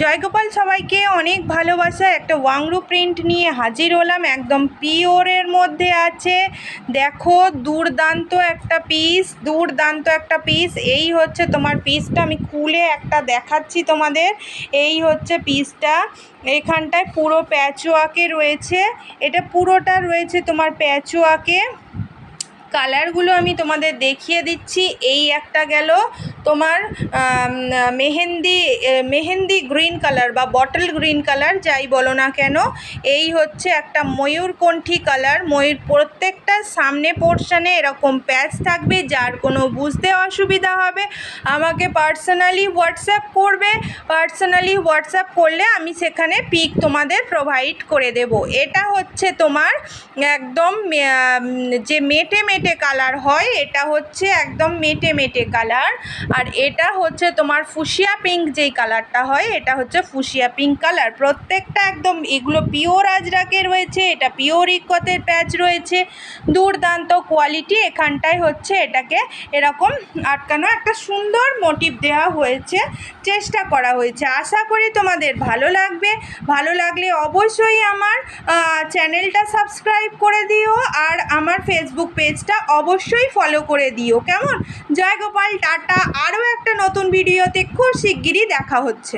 জয়গোপাল সবাইকে অনেক ভালোবাসা। একটা ওয়াংরু প্রিন্ট নিয়ে হাজির হলাম। একদম পিওরের মধ্যে আছে। দেখো, দুর্দান্ত একটা পিস দুর্দান্ত একটা পিস এই হচ্ছে তোমার পিসটা আমি খুলে একটা দেখাচ্ছি তোমাদের। এই হচ্ছে পিসটা এখানটায় পুরো প্যাচওয়াকে রয়েছে। এটা পুরোটা রয়েছে তোমার প্যাচওয়াকে কালারগুলো আমি তোমাদের দেখিয়ে দিচ্ছি। এই একটা গেল তোমার মেহেন্দি মেহেন্দি গ্রিন কালার বা বটল গ্রিন কালার যাই বলো না কেন, এই হচ্ছে একটা ময়ূরকণ্ঠী কালার ময়ূর, প্রত্যেকটা সামনে পোর্শনে এরকম প্যাচ থাকবে, যার কোনো বুঝতে অসুবিধা হবে। আমাকে পার্সোনালি হোয়াটসঅ্যাপ করবে পার্সোনালি হোয়াটসঅ্যাপ করলে আমি সেখানে পিক তোমাদের প্রোভাইড করে দেব। এটা হচ্ছে তোমার একদম যে মেটে মেটে কালার হয়, এটা হচ্ছে একদম মেটে মেটে কালার আর এটা হচ্ছে তোমার ফুসিয়া পিঙ্ক যেই কালারটা হয়, এটা হচ্ছে ফুসিয়া পিঙ্ক কালার প্রত্যেকটা একদম এগুলো পিওর আজরাকে রয়েছে, এটা পিওর ইকতের প্যাচ রয়েছে। দুর্দান্ত কোয়ালিটি এখানটায় হচ্ছে এটাকে এরকম আটকানো একটা সুন্দর মোটিভ দেওয়া হয়েছে, চেষ্টা করা হয়েছে। আশা করি তোমাদের ভালো লাগবে। ভালো লাগলে অবশ্যই আমার চ্যানেলটা সাবস্ক্রাইব করে দিও আর আমার ফেসবুক পেজটা অবশ্যই ফলো করে দিও। কেমন? জয় গোপাল, টাটা আরও একটা নতুন ভিডিওতে খুব শিগগিরই দেখা হচ্ছে।